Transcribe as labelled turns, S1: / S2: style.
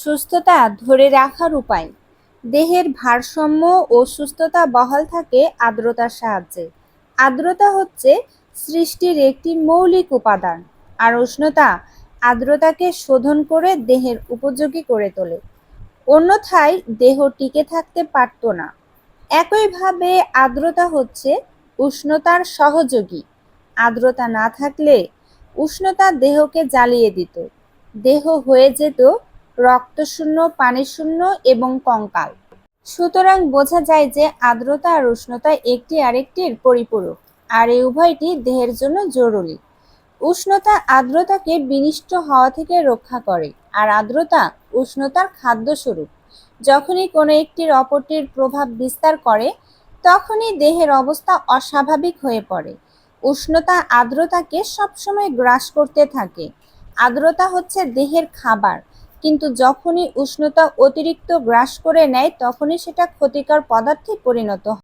S1: সুস্থতা ধরে রাখার উপায়। দেহের ভারসাম্য ও সুস্থতা বহাল থাকে আর্দ্রতার সাহায্যে। আর্দ্রতা হচ্ছে সৃষ্টির একটি মৌলিক উপাদান আর উষ্ণতা আর্দ্রতাকে শোধন করে দেহের উপযোগী করে তোলে। অন্যথায় দেহ টিকে থাকতে পারত না। একইভাবে আর্দ্রতা হচ্ছে উষ্ণতার সহযোগী। আর্দ্রতা না থাকলে উষ্ণতা দেহকে জ্বালিয়ে দিত। দেহ হয়ে যেত রক্তশূন্য, পানিশূন্য এবং কঙ্কাল। সুতরাং বোঝা যায় যে আর্দ্রতা আর উষ্ণতা একটি আরেকটির পরিপূরক, আর এই উভয়টি দেহের জন্য জরুরি। উষ্ণতা আর্দ্রতাকে বিনিষ্ট হওয়া থেকে রক্ষা করে, আর আর্দ্রতা উষ্ণতার খাদ্যস্বরূপ। যখনই কোনো একটির অপরটির প্রভাব বিস্তার করে, তখনই দেহের অবস্থা অস্বাভাবিক হয়ে পড়ে। উষ্ণতা আর্দ্রতাকে সবসময় গ্রাস করতে থাকে। আর্দ্রতা হচ্ছে দেহের খাবার কিন্তু যখনই উষ্ণতা অতিরিক্ত গ্রাস করে নেয় তখনই সেটা ক্ষতিকর পদার্থে পরিণত